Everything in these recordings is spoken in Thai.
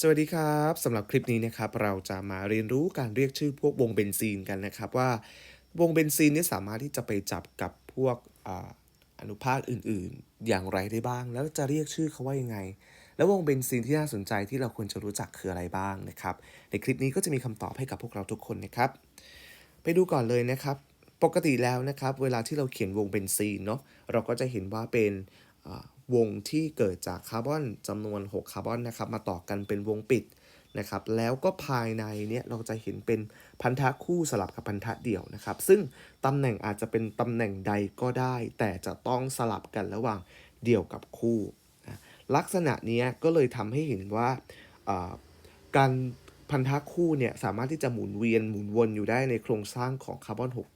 สวัสดีครับสำหรับคลิปนี้นะครับเราจะมาเรียนรู้การเรียกชื่อพวกวงเบนซีนกันนะครับว่าวงเบนซีนนี่สามารถที่จะไปจับกับพวกออนุภาคอื่นๆ อย่างไรได้บ้าง แล้วจะเรียกชื่อเขาว่ายังไง แล้ววงเบนซีนที่น่าสนใจที่เราควรจะรู้จักคืออะไรบ้างนะครับในคลิปนี้ก็จะมีคำตอบให้กับพวกเราทุกคนนะครับ ไปดูก่อนเลยนะครับ ปกติแล้วนะครับ เวลาที่เราเขียนวงเบนซีนเนาะเราก็จะเห็นว่าเป็น วงที่เกิดจากคาร์บอนจำนวน 6 คาร์บอนนะครับ มาต่อกันเป็นวงปิดนะครับ แล้วก็ภายในเนี่ยเราจะเห็นเป็นพันธะคู่สลับกับพันธะเดี่ยวนะครับ ซึ่งตำแหน่งอาจจะเป็นตำแหน่งใดก็ได้ แต่จะต้องสลับกันระหว่างเดี่ยวกับคู่นะลักษณะนี้ก็เลยทำให้เห็นว่าอ่าการพันธะคู่เนี่ยสามารถที่จะหมุนเวียนหมุนวนอยู่ได้ในโครงสร้างของคาร์บอน 6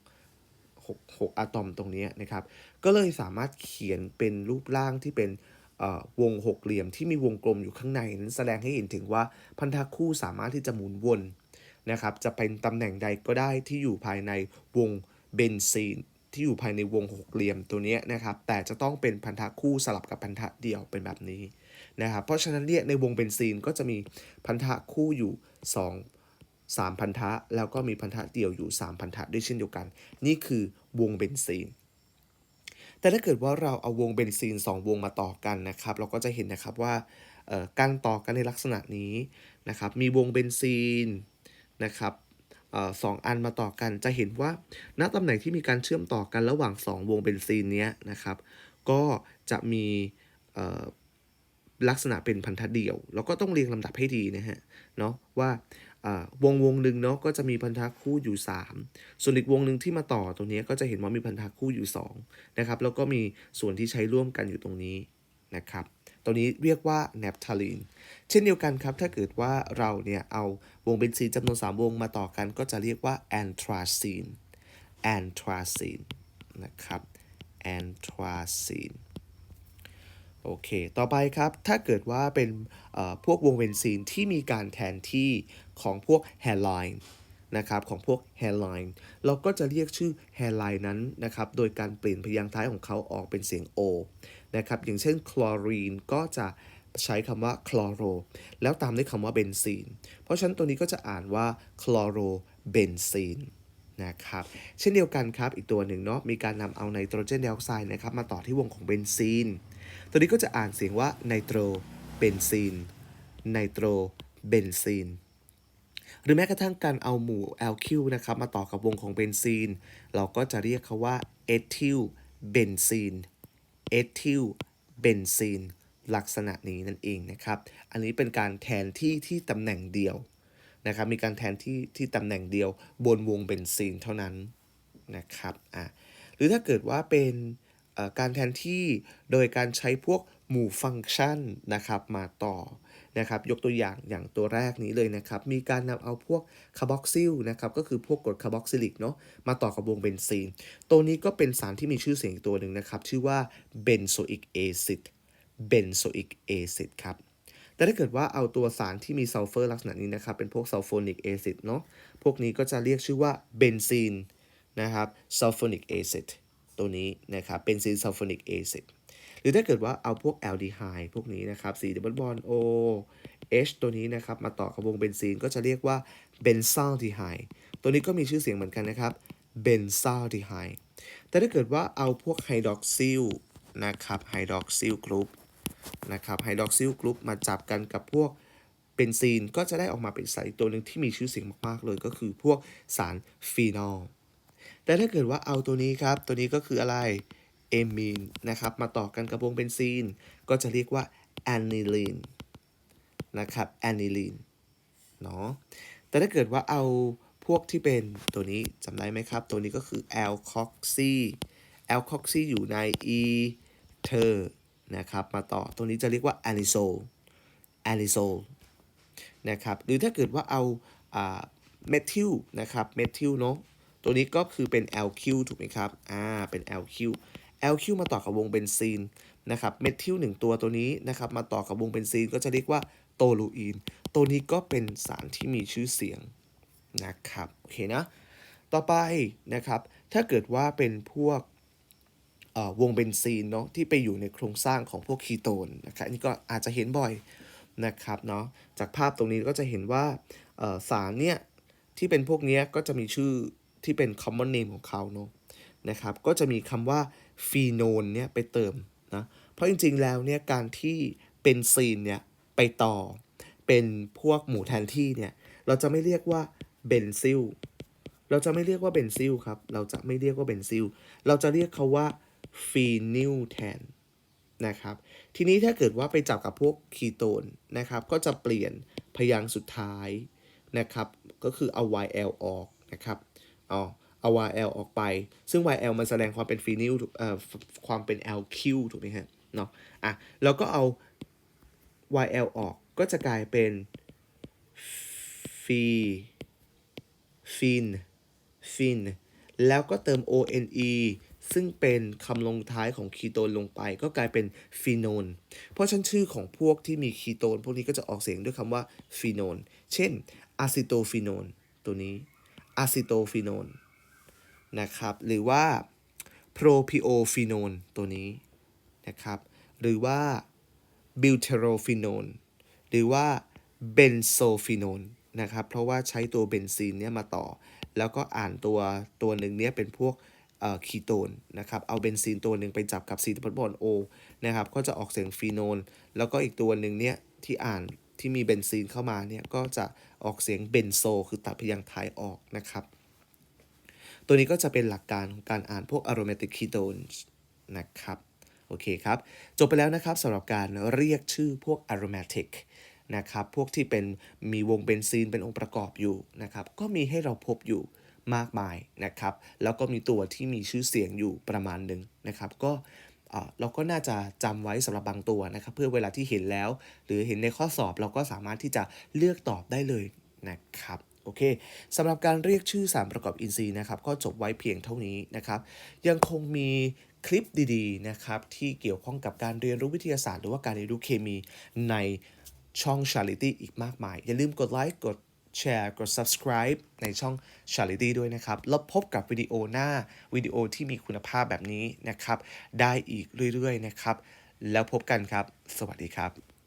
6 6อะตอมตรงนี้นะครับ ก็เลยสามารถเขียนเป็นรูปร่างที่เป็นวงหกเหลี่ยมที่มีวงกลมอยู่ข้างในนั้นแสดงให้เห็นถึงว่าพันธะคู่สามารถที่จะหมุนวนนะครับ จะเป็นตำแหน่งใดก็ได้ที่อยู่ภายในวงเบนซีนที่อยู่ภายในวงหกเหลี่ยมตัวนี้นะครับ แต่จะต้องเป็นพันธะคู่สลับกับพันธะเดี่ยวเป็นแบบนี้นะครับ เพราะฉะนั้นเนี่ยในวงเบนซีนก็จะมีพันธะคู่อยู่ 2 3 พันธะ แล้วก็มีพันธะเดี่ยวอยู่ 3 พันธะด้วยเช่นเดียวกัน นี่คือวงเบนซีน แต่ถ้าเกิดว่าเราเอาวงเบนซีน 2 วงมาต่อกันนะครับ เราก็จะเห็นนะครับว่าการต่อกันในลักษณะนี้นะครับ มีวงเบนซีนนะครับออสองอันมาต่อกันจะเห็นว่าณตำแหน่งที่มีการเชื่อมต่อกันระหว่าง 2 วงเบนซีนเนี้ยนะครับ ก็จะมีลักษณะเป็นพันธะเดี่ยว แล้วก็ต้องเรียงลำดับให้ดีนะฮะเนาะว่า วงวงหนึ่งเนาะก็จะมีพันธะคู่อยู่ 3 ส่วนอีกวงหนึ่งที่มาต่อตรงนี้ก็จะเห็นว่ามีพันธะคู่อยู่2นะครับแล้วก็มีส่วนที่ใช้ร่วมกันอยู่ตรงนี้นะครับตัวนี้เรียกว่าแนปทาลีนเช่นเดียวกันครับถ้าเกิดว่าเราเนี่ยเอาวงเบนซีนจำนวน 3 วงมาต่อกันก็จะเรียกว่าแอนทราซีนแอนทราซีนนะครับแอนทราซีน โอเค ต่อไปครับ ถ้าเกิดว่าเป็นพวกวงเบนซีนที่มีการแทนที่ของพวก hairline นะครับของพวก hairline เราก็จะเรียกชื่อ hairline นั้นนะครับ โดยการเปลี่ยนพยางค์ท้ายของเขาออกเป็นเสียง o นะครับ อย่างเช่น chlorine ก็จะใช้คำว่า chloro แล้วตามด้วยคำว่าเบนซีน เพราะฉะนั้นตัวนี้ก็จะอ่านว่า chlorobenzene นะครับเช่นเดียวกันครับอีกตัวหนึ่งเนาะมีการนำเอาไนโตรเจนไดออกไซด์นะครับมาต่อที่วงของเบนซีน ตัวนี้ก็จะอ่านเสียงว่าไนโตรเบนซีนไนโตรเบนซีนหรือแม้กระทั่งการเอาหมู่แอลคิวนะครับ มาต่อกับวงของเบนซีน เราก็จะเรียกเขาว่าเอทิลเบนซีนเอทิลเบนซีนลักษณะนี้นั่นเองนะครับ อันนี้เป็นการแทนที่ที่ตำแหน่งเดียวนะครับ มีการแทนที่ที่ตำแหน่งเดียวบนวงเบนซีนเท่านั้นนะครับ อะ หรือถ้าเกิดว่าเป็น การแทนที่โดยการใช้พวกหมู่ฟังก์ชันนะครับมาต่อนะครับยกตัวอย่างอย่างตัวแรกนี้เลยนะครับ มีการนำเอาพวกคาร์บอกซิลนะครับก็คือพวกกรดคาร์บอกซิลิกเนาะมาต่อกับวงเบนซีน ตัวนี้ก็เป็นสารที่มีชื่อเสียงอีกตัวหนึ่งนะครับ ชื่อว่าเบนโซอิกเอซิดเบนโซอิกเอซิดครับแต่ถ้าเกิดว่าเอาตัวสารที่มีซัลเฟอร์ลักษณะนี้นะครับ เป็นพวกซัลโฟนิกแอซิดเนาะพวกนี้ก็จะเรียกชื่อว่าเบนซีนนะครับซัลโฟนิกแอซิด ตัวนี้นะครับเบนซีนซัลโฟนิกแอซิดหรือถ้าเกิดว่าเอาพวกแอลดีไฮด์พวกนี้นะครับ4ดับเบิลบอนด์ O H ตัวนี้นะครับมาต่อกับวงเบนซีนก็จะเรียกว่าเบนซัลดีไฮด์ตัวนี้ก็มีชื่อเสียงเหมือนกันนะครับเบนซัลดีไฮด์แต่ถ้าเกิดว่าเอาพวกไฮดรอกซิลนะครับไฮดรอกซิลกรุ๊ปนะครับไฮดรอกซิลกรุ๊ปมาจับกันกับพวกเบนซีนก็จะได้ออกมาเป็นสารอีกตัวหนึ่งที่มีชื่อเสียงมาก ๆ เลยก็คือพวกสารฟีนอล แต่ถ้าเกิดว่าเอาตัวนี้ครับ ตัวนี้ก็คืออะไรเอมีนนะครับ มาต่อกันกับวงเบนซีน ก็จะเรียกว่าแอนิลีนนะครับแอนิลีนเนาะแต่ถ้าเกิดว่าเอาพวกที่เป็นตัวนี้จำได้ไหมครับ ตัวนี้ก็คือแอลคอกซีแอลคอกซีอยู่ในอีเทอร์นะครับ มาต่อตัวนี้จะเรียกว่าแอนิโซลแอนิโซลนะครับ หรือถ้าเกิดว่าเอาเมทิลนะครับ เมทิลเนาะ ตัวนี้ก็คือเป็น LQ ถูกไหมครับ อ่า เป็น LQ LQ มาต่อกับวงเบนซีนนะครับ เมทิลหนึ่งตัวตัวนี้นะครับมาต่อกับวงเบนซีนก็จะเรียกว่าโตลูอีน ตัวนี้ก็เป็นสารที่มีชื่อเสียงนะครับ โอเคนะ ต่อไปนะครับ ถ้าเกิดว่าเป็นพวกวงเบนซีนเนาะที่ไปอยู่ในโครงสร้างของพวกคีโตนนะครับอันนี้ก็อาจจะเห็นบ่อยนะครับเนาะ จากภาพตรงนี้ก็จะเห็นว่าสารเนี่ยที่เป็นพวกนี้ก็จะมีชื่อ ที่เป็น common name ของเขาเนาะนะครับ ก็จะมีคำว่าฟีโนนเนี่ยไปเติมนะ เพราะจริงๆแล้วเนี่ยการที่เป็นซีนเนี่ยไปต่อ เป็นพวกหมู่แทนที่เนี่ยเราจะไม่เรียกว่าเบนซิลเราจะไม่เรียกว่าเบนซิลครับ เราจะไม่เรียกว่าเบนซิลเราจะเรียกเขาว่าฟีนิลแทนนะครับ ทีนี้ถ้าเกิดว่าไปจับกับพวกคีโตนนะครับ ก็จะเปลี่ยนพยางค์สุดท้ายนะครับ ก็คือเอา YL ออกนะครับ เอาเอา YL ออกไป ซึ่ง YL มันแสดงความเป็นฟีนิลเอ่อความเป็น LQ ถูกไหมฮะเนาะอะแล้วก็เอา YL ออกก็จะกลายเป็นฟีฟินฟินแล้วก็เติม one ซึ่งเป็นคำลงท้ายของคีโตนลงไป ก็กลายเป็นฟีโนน เพราะฉันชื่อของพวกที่มีคีโตน พวกนี้ก็จะออกเสียงด้วยคำว่าฟีโนน เช่นอะซิโตฟีโนน ตัวนี้ อะซิโตฟีโนนนะครับ หรือว่าโพรพิโอฟีโนนตัวนี้นะครับ หรือว่าบิวเทโรฟีโนนหรือว่าเบนโซฟีโนนนะครับ เพราะว่าใช้ตัวเบนซีนเนี่ยมาต่อ แล้วก็อ่านตัวตัวหนึ่งเนี่ยเป็นพวกคีโตนนะครับ เอาเบนซีนตัวหนึ่งไปจับกับซีตพัดบอลโอนะครับ ก็จะออกเสียงฟีโนน แล้วก็อีกตัวหนึ่งเนี่ยที่อ่าน ที่มีเบนซีนเข้ามาเนี่ยก็จะออกเสียงเบนโซ คือตัดพยางค์ท้ายออกนะครับ ตัวนี้ก็จะเป็นหลักการของการอ่านพวก aromatic ketones นะครับโอเคครับ จบไปแล้วนะครับสำหรับการเรียกชื่อพวก aromatic นะครับ พวกที่เป็นมีวงเบนซีนเป็นองค์ประกอบอยู่นะครับ ก็มีให้เราพบอยู่มากมายนะครับ แล้วก็มีตัวที่มีชื่อเสียงอยู่ประมาณหนึ่งนะครับ ก็ เราก็น่าจะจำไว้สำหรับบางตัวนะครับเพื่อเวลาที่เห็นแล้ว หรือเห็นในข้อสอบเราก็สามารถที่จะเลือกตอบได้เลยนะครับโอเคสำหรับการเรียกชื่อสารประกอบอินทรีย์นะครับก็จบไว้เพียงเท่านี้นะครับยังคงมีคลิปดีๆนะครับที่เกี่ยวข้องกับการเรียนรู้วิทยาศาสตร์ หรือว่าการเรียนรู้เคมีในช่อง Charity อีกมากมาย อย่าลืมกดไลค์กด แชร์กด subscribe ในช่อง Charity ด้วยนะครับ แล้วพบกับวิดีโอหน้าวิดีโอที่มีคุณภาพแบบนี้นะครับ ได้อีกเรื่อยๆนะครับ แล้วพบกันครับ สวัสดีครับ